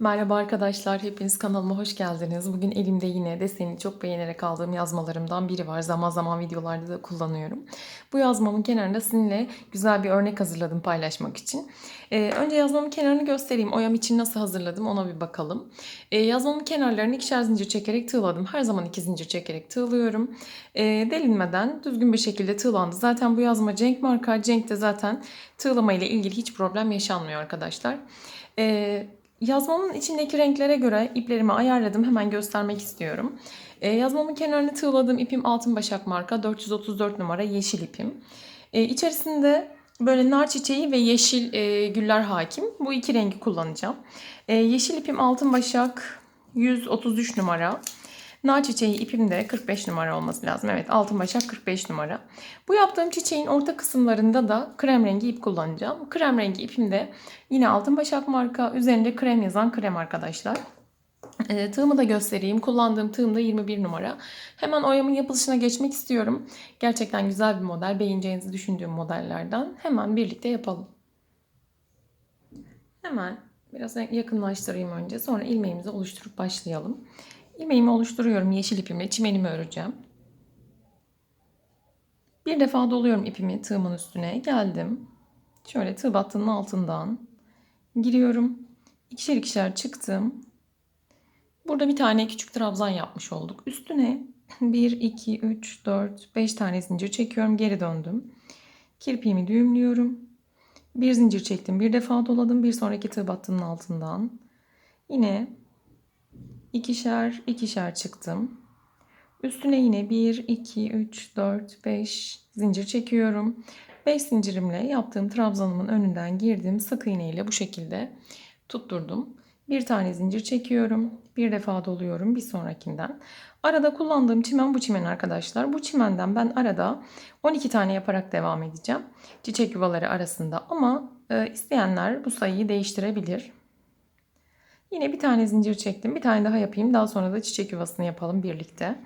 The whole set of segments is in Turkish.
Merhaba arkadaşlar, hepiniz kanalıma hoş geldiniz. Bugün elimde yine deseni çok beğenerek aldığım yazmalarımdan biri var. Zaman zaman videolarda da kullanıyorum. Bu yazmamın kenarında sizinle güzel bir örnek hazırladım paylaşmak için. Ee, önce yazmamın kenarını göstereyim. Oyam için nasıl hazırladım ona bir bakalım. Ee, yazmamın kenarlarını ikişer zincir çekerek tığladım. Her zaman iki zincir çekerek tığlıyorum. Ee, delinmeden düzgün bir şekilde tığlandı. Zaten bu yazma Cenk marka. Cenk'te zaten tığlama ile ilgili hiç problem yaşanmıyor arkadaşlar. Ee, Yazmamın içindeki renklere göre iplerimi ayarladım. Hemen göstermek istiyorum. Ee, yazmamın kenarını tığladığım ipim Altın Başak marka 434 numara yeşil ipim. Ee, içerisinde böyle nar çiçeği ve yeşil e, güller hakim. Bu iki rengi kullanacağım. Ee, yeşil ipim Altın Başak 133 numara. Nar çiçeği ipim de 45 numara olması lazım. Evet altın başak 45 numara. Bu yaptığım çiçeğin orta kısımlarında da krem rengi ip kullanacağım. Krem rengi ipim de yine altın başak marka. Üzerinde krem yazan krem arkadaşlar. E, tığımı da göstereyim. Kullandığım tığım da 21 numara. Hemen oyamın yapılışına geçmek istiyorum. Gerçekten güzel bir model. Beğeneceğinizi düşündüğüm modellerden. Hemen birlikte yapalım. Hemen biraz yakınlaştırayım önce. Sonra ilmeğimizi oluşturup başlayalım. İlmeğimi oluşturuyorum yeşil ipimle. Çimenimi öreceğim. Bir defa doluyorum ipimi tığımın üstüne. Geldim. Şöyle tığ battının altından giriyorum. İkişer ikişer çıktım. Burada bir tane küçük trabzan yapmış olduk. Üstüne 1, 2, 3, 4, 5 tane zincir çekiyorum. Geri döndüm. Kirpiğimi düğümlüyorum. Bir zincir çektim. Bir defa doladım. Bir sonraki tığ battının altından. Yine ikişer ikişer çıktım. Üstüne yine 1, 2, 3, 4, 5 zincir çekiyorum. 5 zincirimle yaptığım trabzanımın önünden girdim. Sık iğne ile bu şekilde tutturdum. Bir tane zincir çekiyorum. Bir defa doluyorum bir sonrakinden. Arada kullandığım çimen bu çimen arkadaşlar. Bu çimenden ben arada 12 tane yaparak devam edeceğim. Çiçek yuvaları arasında ama e, isteyenler bu sayıyı değiştirebilir. Yine bir tane zincir çektim. Bir tane daha yapayım. Daha sonra da çiçek yuvasını yapalım birlikte.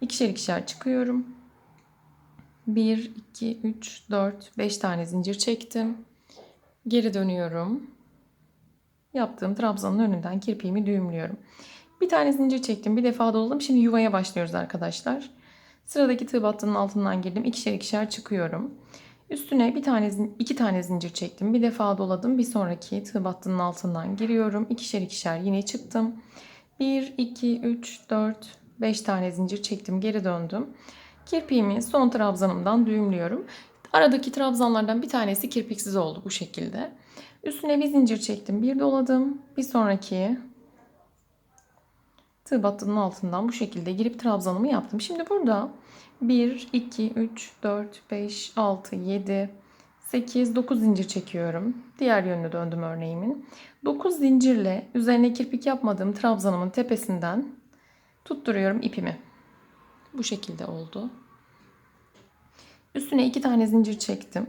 İkişer ikişer çıkıyorum. 1, 2, 3, 4, 5 tane zincir çektim. Geri dönüyorum. Yaptığım trabzanın önünden kirpiğimi düğümlüyorum. Bir tane zincir çektim. Bir defa doladım. Şimdi yuvaya başlıyoruz arkadaşlar. Sıradaki tığ battının altından girdim. İkişer ikişer çıkıyorum. Üstüne bir tane, iki tane zincir çektim. Bir defa doladım. Bir sonraki tığ battının altından giriyorum. İkişer ikişer yine çıktım. 1, 2, 3, 4, 5 tane zincir çektim. Geri döndüm. Kirpiğimi son trabzanımdan düğümlüyorum. Aradaki trabzanlardan bir tanesi kirpiksiz oldu bu şekilde. Üstüne bir zincir çektim. Bir doladım. Bir sonraki tığ battının altından bu şekilde girip trabzanımı yaptım. Şimdi burada 1, 2, 3, 4, 5, 6, 7, 8, 9 zincir çekiyorum. Diğer yönüne döndüm örneğimin. 9 zincirle üzerine kirpik yapmadığım trabzanımın tepesinden tutturuyorum ipimi. Bu şekilde oldu. Üstüne iki tane zincir çektim.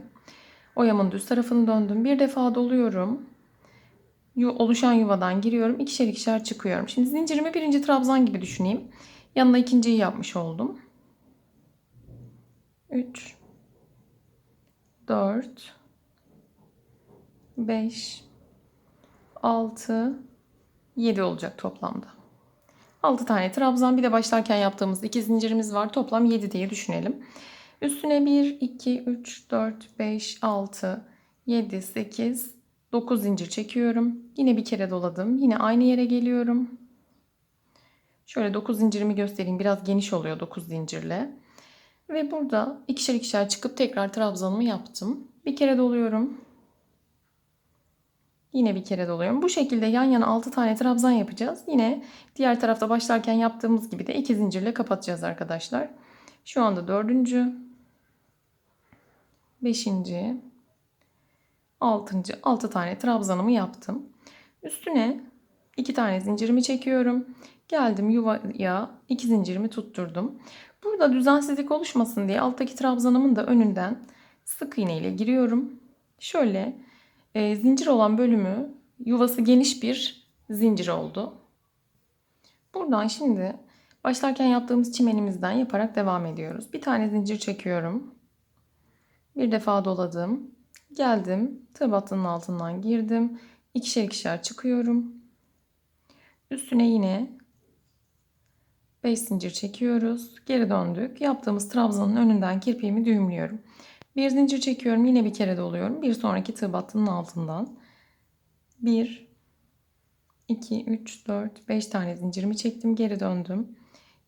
Oyamın düz tarafını döndüm. Bir defa doluyorum. Oluşan yuvadan giriyorum. İkişer ikişer çıkıyorum. Şimdi zincirimi birinci trabzan gibi düşüneyim. Yanına ikinciyi yapmış oldum. 3 4 5 6 7 olacak toplamda. 6 tane trabzan bir de başlarken yaptığımız iki zincirimiz var. Toplam 7 diye düşünelim. Üstüne 1 2 3 4 5 6 7 8 9 zincir çekiyorum. Yine bir kere doladım. Yine aynı yere geliyorum. Şöyle 9 zincirimi göstereyim. Biraz geniş oluyor 9 zincirle. Ve burada ikişer ikişer çıkıp tekrar trabzanımı yaptım. Bir kere doluyorum. Yine bir kere doluyorum. Bu şekilde yan yana 6 tane trabzan yapacağız. Yine diğer tarafta başlarken yaptığımız gibi de 2 zincirle kapatacağız arkadaşlar. Şu anda 4. 5. 6. 6 tane trabzanımı yaptım. Üstüne 2 tane zincirimi çekiyorum. Geldim yuvaya 2 zincirimi tutturdum. Burada düzensizlik oluşmasın diye alttaki trabzanımın da önünden sık iğne ile giriyorum. Şöyle e, zincir olan bölümü yuvası geniş bir zincir oldu. Buradan şimdi başlarken yaptığımız çimenimizden yaparak devam ediyoruz. Bir tane zincir çekiyorum. Bir defa doladım. Geldim. Tığ battının altından girdim. İkişer ikişer çıkıyorum. Üstüne yine 5 zincir çekiyoruz. Geri döndük. Yaptığımız trabzanın önünden kirpiğimi düğümlüyorum. Bir zincir çekiyorum. Yine bir kere doluyorum. Bir sonraki tığ battının altından. 1 2 3 4 5 tane zincirimi çektim. Geri döndüm.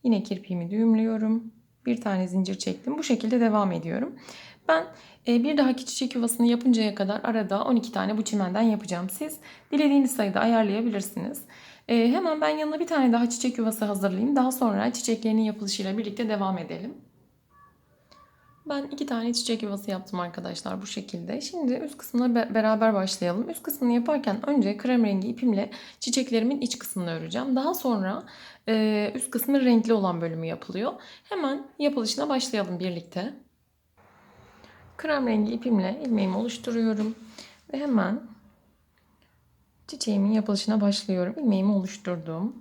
Yine kirpiğimi düğümlüyorum. Bir tane zincir çektim. Bu şekilde devam ediyorum. Ben e, bir dahaki çiçek yuvasını yapıncaya kadar arada 12 tane bu çimenden yapacağım. Siz dilediğiniz sayıda ayarlayabilirsiniz. E, hemen ben yanına bir tane daha çiçek yuvası hazırlayayım. Daha sonra çiçeklerinin yapılışıyla birlikte devam edelim. Ben iki tane çiçek yuvası yaptım arkadaşlar bu şekilde. Şimdi üst kısmına be- beraber başlayalım. Üst kısmını yaparken önce krem rengi ipimle çiçeklerimin iç kısmını öreceğim. Daha sonra e, üst kısmı renkli olan bölümü yapılıyor. Hemen yapılışına başlayalım birlikte. Krem rengi ipimle ilmeğimi oluşturuyorum. Ve hemen çiçeğimin yapılışına başlıyorum. İlmeğimi oluşturdum.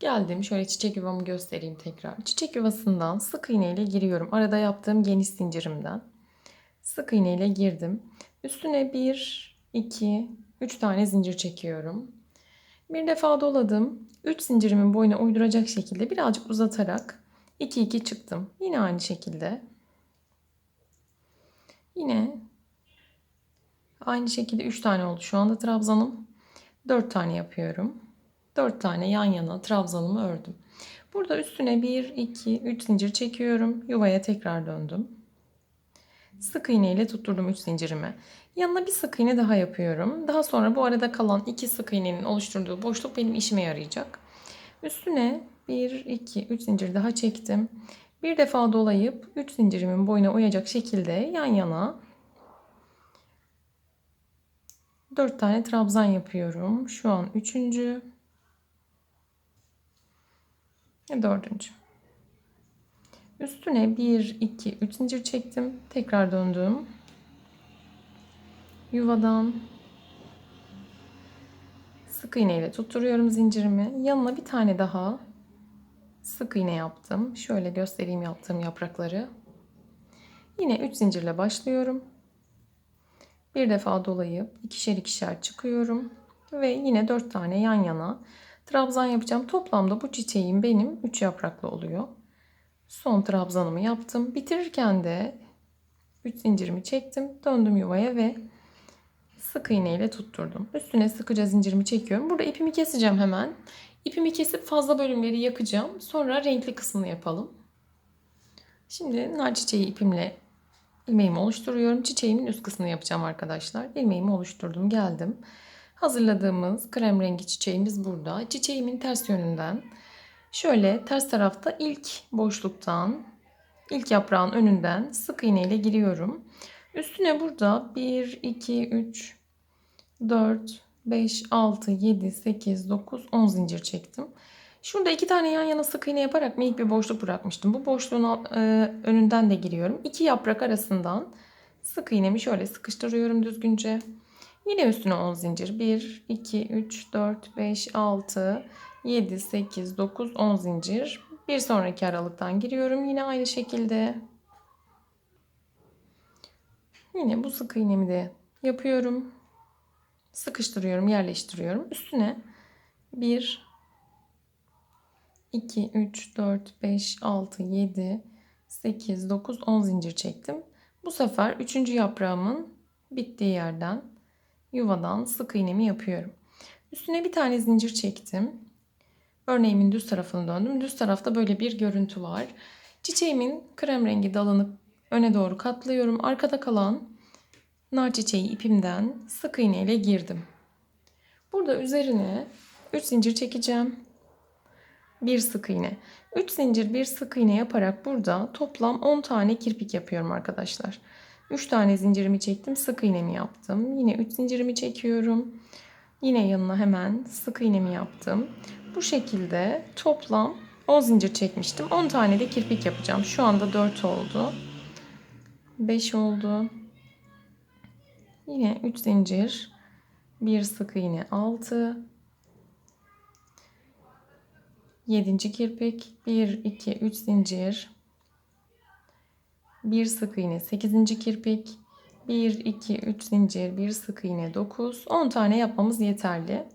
Geldim şöyle çiçek yuvamı göstereyim tekrar. Çiçek yuvasından sık iğne ile giriyorum. Arada yaptığım geniş zincirimden. Sık iğne ile girdim. Üstüne 1, 2, 3 tane zincir çekiyorum. Bir defa doladım. 3 zincirimin boyuna uyduracak şekilde birazcık uzatarak 2 2 çıktım. Yine aynı şekilde. Yine aynı şekilde 3 tane oldu şu anda trabzanım. 4 tane yapıyorum. 4 tane yan yana trabzanımı ördüm. Burada üstüne 1, 2, 3 zincir çekiyorum. Yuvaya tekrar döndüm. Sık iğne ile tutturdum 3 zincirimi. Yanına bir sık iğne daha yapıyorum. Daha sonra bu arada kalan 2 sık iğnenin oluşturduğu boşluk benim işime yarayacak. Üstüne 1, 2, 3 zincir daha çektim. Bir defa dolayıp 3 zincirimin boyuna uyacak şekilde yan yana 4 tane trabzan yapıyorum. Şu an 3. ve 4. Üstüne 1, 2, 3 zincir çektim. Tekrar döndüm. Yuvadan sık iğne ile tutturuyorum zincirimi. Yanına bir tane daha sık iğne yaptım. Şöyle göstereyim yaptığım yaprakları. Yine 3 zincirle başlıyorum. Bir defa dolayıp ikişer ikişer çıkıyorum. Ve yine 4 tane yan yana trabzan yapacağım. Toplamda bu çiçeğim benim 3 yapraklı oluyor. Son trabzanımı yaptım. Bitirirken de 3 zincirimi çektim. Döndüm yuvaya ve sık iğne ile tutturdum. Üstüne sıkıca zincirimi çekiyorum. Burada ipimi keseceğim hemen. İpimi kesip fazla bölümleri yakacağım. Sonra renkli kısmını yapalım. Şimdi nar çiçeği ipimle ilmeğimi oluşturuyorum. Çiçeğimin üst kısmını yapacağım arkadaşlar. İlmeğimi oluşturdum. Geldim. Hazırladığımız krem rengi çiçeğimiz burada. Çiçeğimin ters yönünden şöyle ters tarafta ilk boşluktan ilk yaprağın önünden sık iğne ile giriyorum. Üstüne burada 1, 2, 3, 4, 5, 6, 7, 8, 9, 10 zincir çektim. Şurada iki tane yan yana sık iğne yaparak minik bir boşluk bırakmıştım. Bu boşluğun e, önünden de giriyorum. İki yaprak arasından sık iğnemi şöyle sıkıştırıyorum düzgünce. Yine üstüne 10 zincir. 1, 2, 3, 4, 5, 6, 7, 8, 9, 10 zincir. Bir sonraki aralıktan giriyorum. Yine aynı şekilde. Yine bu sık iğnemi de yapıyorum. Sıkıştırıyorum, yerleştiriyorum. Üstüne 1, 2, 3, 4, 5, 6, 7, 8, 9, 10 zincir çektim. Bu sefer 3. yaprağımın bittiği yerden yuvadan sık iğnemi yapıyorum. Üstüne bir tane zincir çektim. Örneğimin düz tarafını döndüm. Düz tarafta böyle bir görüntü var. Çiçeğimin krem rengi dalını öne doğru katlıyorum. Arkada kalan nar çiçeği ipimden sık iğne ile girdim. Burada üzerine 3 zincir çekeceğim. Bir sık iğne. 3 zincir bir sık iğne yaparak burada toplam 10 tane kirpik yapıyorum arkadaşlar. 3 tane zincirimi çektim. Sık iğnemi yaptım. Yine 3 zincirimi çekiyorum. Yine yanına hemen sık iğnemi yaptım. Bu şekilde toplam 10 zincir çekmiştim. 10 tane de kirpik yapacağım. Şu anda 4 oldu. 5 oldu. Yine 3 zincir. Bir sık iğne 6. 7. kirpik. 1, 2, 3 zincir. Bir sık iğne 8. kirpik. 1, 2, 3 zincir, bir sık iğne 9. 10 tane yapmamız yeterli.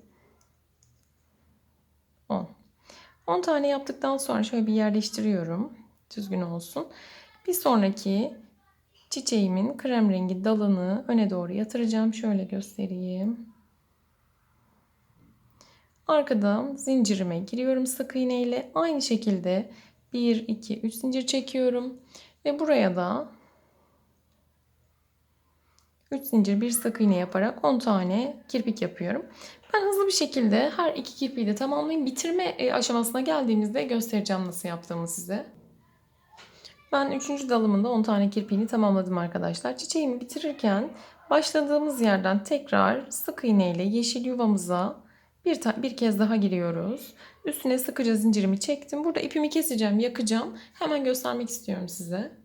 10. 10 tane yaptıktan sonra şöyle bir yerleştiriyorum. Düzgün olsun. Bir sonraki çiçeğimin krem rengi dalını öne doğru yatıracağım. Şöyle göstereyim. Arkadan zincirime giriyorum sık iğne ile. Aynı şekilde 1, 2, 3 zincir çekiyorum. Ve buraya da 3 zincir bir sık iğne yaparak 10 tane kirpik yapıyorum. Ben hızlı bir şekilde her iki kirpiği de tamamlayayım. Bitirme e, aşamasına geldiğimizde göstereceğim nasıl yaptığımı size. Ben 3. dalımında 10 tane kirpiğini tamamladım arkadaşlar. Çiçeğimi bitirirken başladığımız yerden tekrar sık iğne ile yeşil yuvamıza bir, bir kez daha giriyoruz. Üstüne sıkıca zincirimi çektim. Burada ipimi keseceğim, yakacağım. Hemen göstermek istiyorum size.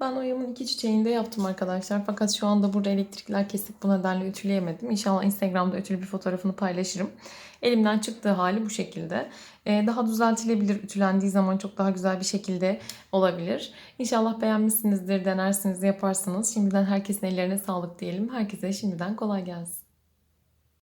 Ben oyamın iki çiçeğini de yaptım arkadaşlar. Fakat şu anda burada elektrikler kesik bu nedenle ütüleyemedim. İnşallah Instagram'da ütülü bir fotoğrafını paylaşırım. Elimden çıktığı hali bu şekilde. Ee, daha düzeltilebilir. Ütülendiği zaman çok daha güzel bir şekilde olabilir. İnşallah beğenmişsinizdir, denersiniz, yaparsınız. Şimdiden herkesin ellerine sağlık diyelim. Herkese şimdiden kolay gelsin.